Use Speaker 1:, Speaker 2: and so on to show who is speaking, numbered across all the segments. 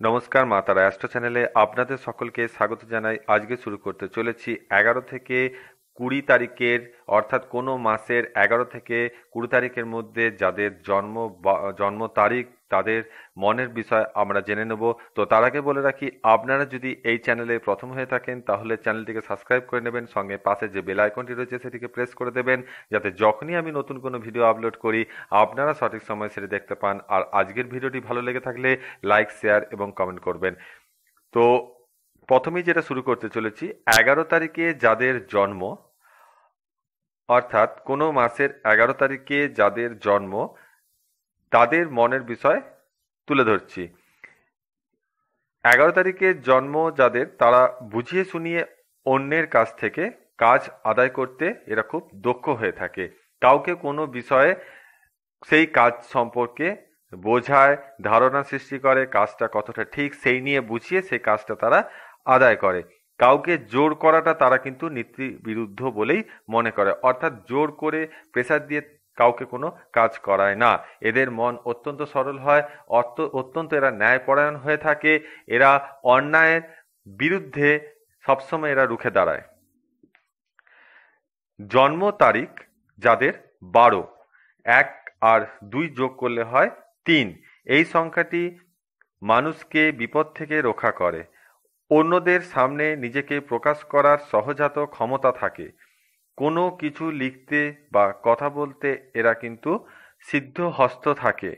Speaker 1: নমস্কার মাতারা অ্যাস্ট্রো চ্যানেলে আপনাদের সকলকে স্বাগত জানাই। আজকে শুরু করতে চলেছি এগারো থেকে কুড়ি তারিখের, অর্থাৎ কোনো মাসের এগারো থেকে কুড়ি তারিখের মধ্যে যাদের জন্ম জন্ম তারিখ তাদের মনের বিষয় আমরা জেনে নেব। তো তার আগে বলে রাখি, আপনারা যদি এই চ্যানেলে প্রথম হয়ে থাকেন, তাহলে চ্যানেলটিকে সাবস্ক্রাইব করে নেবেন, সঙ্গে পাশে যে বেল আইকনটি রয়েছে সেটিকে প্রেস করে দেবেন, যাতে যখনই আমি নতুন কোনো ভিডিও আপলোড করি, আপনারা সঠিক সময় সেটি দেখতে পান। আর আজকের ভিডিওটি ভালো লেগে থাকলে লাইক, শেয়ার এবং কমেন্ট করবেন। তো প্রথমেই যেটা শুরু করতে চলেছি, এগারো তারিখে যাদের জন্ম অর্থাৎ কোনো মাসের এগারো তারিখে যাদের জন্ম, তাদের মনের বিষয় তুলে ধরছি। এগারো তারিখে জন্ম যাদের, তারা বুঝিয়ে শুনিয়ে অন্যের কাছ থেকে কাজ আদায় করতে এরা খুব দক্ষ হয়ে থাকে। কাউকে কোনো বিষয়ে সেই কাজ সম্পর্কে বোঝায়, ধারণা সৃষ্টি করে, কাজটা কতটা ঠিক সেই নিয়ে বুঝিয়ে সেই কাজটা তারা আদায় করে। কাউকে জোর করাটা তারা কিন্তু নীতি বিরুদ্ধ বলেই মনে করে। অর্থাৎ জোর করে প্রেসার দিয়ে কাউকে কোনো কাজ করায় না। এদের মন অত্যন্ত সরল হয় অত্যন্ত এরা ন্যায়পরায়ণ হয়ে থাকে, এরা অন্যায়ের বিরুদ্ধে সবসময় এরা রুখে দাঁড়ায়। জন্ম তারিখ যাদের বারো, এক আর দুই যোগ করলে হয় তিন। এই সংখ্যাটি মানুষকে বিপদ থেকে রক্ষা করে। অন্যদের সামনে নিজেকে প্রকাশ করার সহজাত ক্ষমতা থাকে। কোনো কিছু লিখতে বা কথা বলতে এরা কিন্তু সিদ্ধ হস্ত থাকে।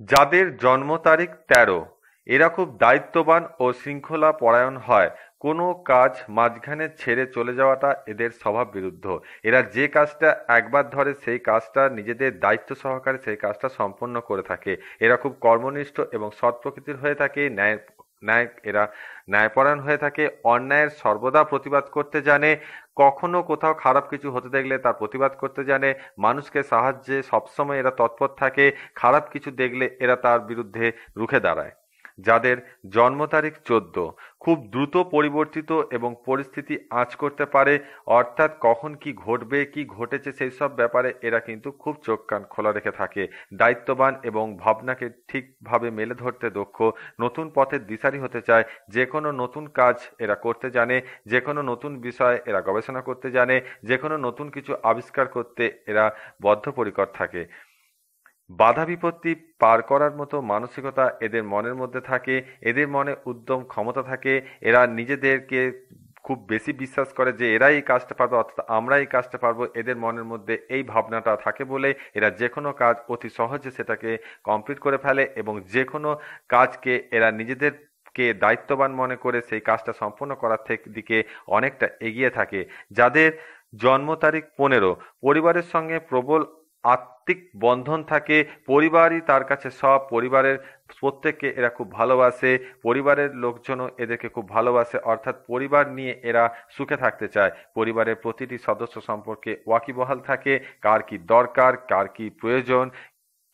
Speaker 1: যাদের জন্ম তারিখ তেরো, এরা খুব দায়িত্ববান ও শৃঙ্খলা পরায়ণ হয়। কোনো কাজ মাঝখানে ছেড়ে চলে যাওয়াটা এদের স্বভাব বিরুদ্ধ এরা যে কাজটা একবার ধরে সেই কাজটা নিজেদের দায়িত্ব সহকারে সেই কাজটা সম্পন্ন করে থাকে। এরা খুব কর্মনিষ্ঠ এবং সৎ প্রকৃতির হয়ে থাকে, ন্যায় ন্যায়, এরা ন্যায়পরায়ণ হয়ে থাকে, অন্যায়ের সর্বদা প্রতিবাদ করতে জানে, কখনো কোথাও খারাপ কিছু হতে দেখলে তার প্রতিবাদ করতে জানে, মানুষকে সাহায্যে সবসময় এরা তৎপর থাকে, খারাপ কিছু দেখলে এরা তার বিরুদ্ধে রুখে দাঁড়ায়। যাদের জন্ম তারিখ চোদ্দ, খুব দ্রুত পরিবর্তিত এবং পরিস্থিতি আঁচ করতে পারে, অর্থাৎ কখন কি ঘটবে, কি ঘটেছে সেই সব ব্যাপারে এরা কিন্তু খুব চোখ কান খোলা রেখে থাকে। দায়িত্ববান এবং ভাবনাকে ঠিকভাবে মেলে ধরতে দক্ষ, নতুন পথের দিশারি হতে চায়, যে কোনো নতুন কাজ এরা করতে জানে, যে কোনো নতুন বিষয়ে এরা গবেষণা করতে জানে, যে কোনো নতুন কিছু আবিষ্কার করতে এরা বদ্ধপরিকর থাকে। বাধা বিপত্তি পার করার মতো মানসিকতা এদের মনের মধ্যে থাকে, এদের মনে উদ্যম ক্ষমতা থাকে, এরা নিজেদেরকে খুব বেশি বিশ্বাস করে যে এরাই এই কাজটা পারবে, অর্থাৎ আমরা এই কাজটা পারব। এদের মনের মধ্যে এই ভাবনাটা থাকে বলে এরা যে কোনো কাজ অতি সহজে সেটাকে কমপ্লিট করে ফেলে এবং যে কোনো কাজকে এরা নিজেদের কে দায়িত্ববান মনে করে সেই কাজটা সম্পূর্ণ করার দিকে অনেকটা এগিয়ে থাকে। যাদের জন্ম তারিখ পনেরো, পরিবারের সঙ্গে প্রবল আত্মিক বন্ধন থাকে। পরিবারই তার কাছে সব। পরিবারের প্রত্যেককে এরা খুব ভালোবাসে। পরিবারের লোকজনও এদেরকে খুব ভালোবাসে। অর্থাৎ পরিবার নিয়ে এরা সুখে থাকতে চায়। পরিবারের প্রতিটি সদস্য সম্পর্কে ওয়াকিবহাল থাকে। কার কি দরকার, কার কি প্রয়োজন,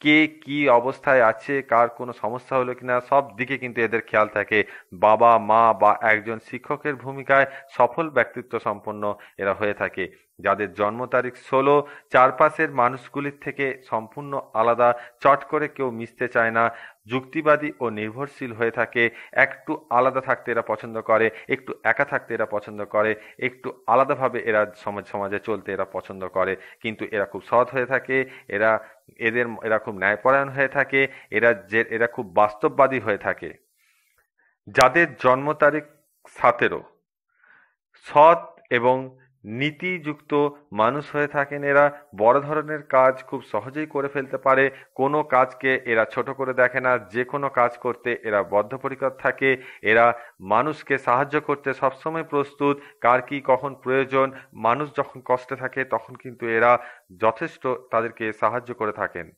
Speaker 1: কে কি অবস্থায় আছে, কার কোনো সমস্যা হলো কিনা, সব দিকে কিন্তু এদের খেয়াল থাকে। বাবা, মা বা একজন শিক্ষকের ভূমিকায় সফল ব্যক্তিত্ব সম্পন্ন এরা হয়ে থাকে। যাদের জন্ম তারিখ ষোলো, চারপাশের মানুষগুলির থেকে সম্পূর্ণ আলাদা, চট করে কেউ মিশতে চায় না, যুক্তিবাদী ও নির্ভরশীল হয়ে থাকে, একটু আলাদা থাকতে এরা পছন্দ করে, একটু একা থাকতে এরা পছন্দ করে, একটু আলাদাভাবে এরা সমাজ সমাজে চলতে এরা পছন্দ করে, কিন্তু এরা খুব সৎ হয়ে থাকে, এরা, এদের, এরা খুব ন্যায়পরায়ণ হয়ে থাকে, এরা যে, এরা খুব বাস্তববাদী হয়ে থাকে। যাদের জন্ম তারিখ সতেরো, সৎ এবং নীতিযুক্ত মানুষ হয়ে থাকেন এরা। বড় ধরনের কাজ খুব সহজেই করে ফেলতে পারে। কোনো কাজকে এরা ছোট করে দেখে না। যে কোনো কাজ করতে এরা বদ্ধপরিকর থাকে। এরা মানুষকে সাহায্য করতে সবসময় প্রস্তুত। কার কি কখন প্রয়োজন? মানুষ যখন কষ্টে থাকে, তখন কিন্তু এরা যথেষ্ট তাদেরকে সাহায্য করে থাকেন।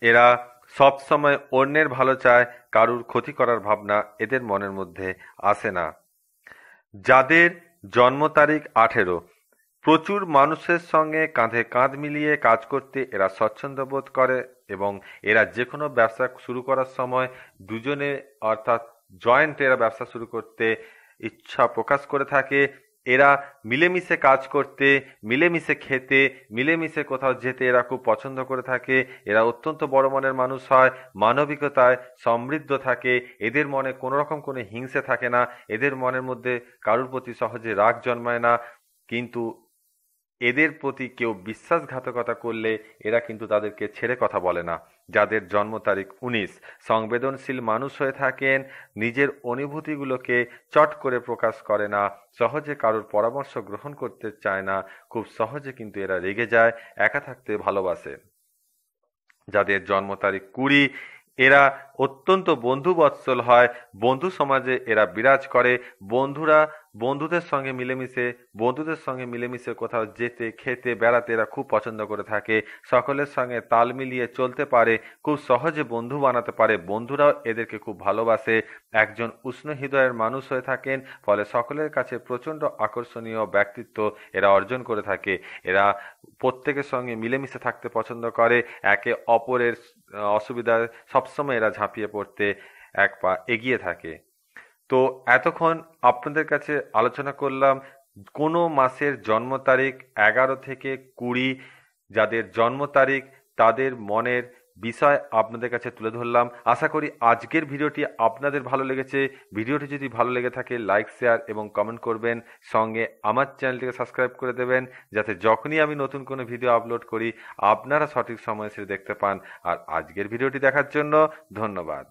Speaker 1: এরা সবসময় অন্যের ভালো চায়, কারুর ক্ষতি করার ভাবনা এদের মনের মধ্যে আসে না। যাদের জন্ম তারিখ আঠেরো। প্রচুর মানুষের সঙ্গে কাঁধে কাঁধ মিলিয়ে কাজ করতে এরা স্বচ্ছন্দ বোধ করে এবং এরা যে কোনো ব্যবসা শুরু করার সময় দুজনে অর্থাৎ জয়েন্ট এরা ব্যবসা শুরু করতে ইচ্ছা প্রকাশ করে থাকে। এরা মিলেমিশে কাজ করতে, মিলেমিশে খেতে, মিলেমিশে কোথাও যেতে এরা খুব পছন্দ করে থাকে। এরা অত্যন্ত বড় মনের মানুষ হয়, মানবিকতায় সমৃদ্ধ থাকে, এদের মনে কোনো রকম কোনো হিংসে থাকে না, এদের মনের মধ্যে কারুর প্রতি সহজে রাগ জন্মায় না। কিন্তু এদের প্রতি কেউ বিশ্বাসঘাতকতা করলে এরা কিন্তু তাদেরকে ছেড়ে কথা বলে না। যাদের জন্ম তারিখ উনিশ, সংবেদনশীল মানুষ হয়ে থাকেন, নিজের অনুভূতিগুলোকে চট করে প্রকাশ করে না, সহজে কারোর পরামর্শ গ্রহণ করতে চায় না, খুব সহজে কিন্তু এরা রেগে যায়, একা থাকতে ভালোবাসে। যাদের জন্ম তারিখ কুড়ি এরা অত্যন্ত বন্ধুবৎসল হয়, বন্ধু সমাজে এরা বিরাজ করে। বন্ধুরা বন্ধুদের সঙ্গে মিলেমিশে, বন্ধুদের সঙ্গে মিলেমিশে কোথাও যেতে, খেতে, বেড়াতে এরা খুব পছন্দ করে থাকে। সকলের সঙ্গে তাল মিলিয়ে চলতে পারে, খুব সহজে বন্ধু বানাতে পারে। বন্ধুরাও এদেরকে খুব ভালোবাসে। একজন উষ্ণ হৃদয়ের মানুষ হয়ে থাকেন, ফলে সকলের কাছে প্রচণ্ড আকর্ষণীয় ব্যক্তিত্ব এরা অর্জন করে থাকে। এরা প্রত্যেকের সঙ্গে মিলেমিশে থাকতে পছন্দ করে, একে অপরের অসুবিধায় সবসময় এরা ঝাঁপিয়ে পড়তে এক পা এগিয়ে থাকে। তো এতক্ষণ আপনাদের কাছে আলোচনা করলাম, কোনো মাসের জন্ম তারিখ এগারো থেকে কুড়ি, যাদের জন্ম তারিখ তাদের মনের বিষয় আপনাদের কাছে তুলে ধরলাম। আশা করি আজকের ভিডিওটি আপনাদের ভালো লেগেছে। ভিডিওটি যদি ভালো লেগে থাকে লাইক শেয়ার এবং কমেন্ট করবেন। সঙ্গে আমার চ্যানেলটিকে সাবস্ক্রাইব করে দেবেন, যাতে যখনই আমি নতুন কোনো ভিডিও আপলোড করি, আপনারা সঠিক সময় সেটি দেখতে পান। আর আজকের ভিডিওটি দেখার জন্য ধন্যবাদ।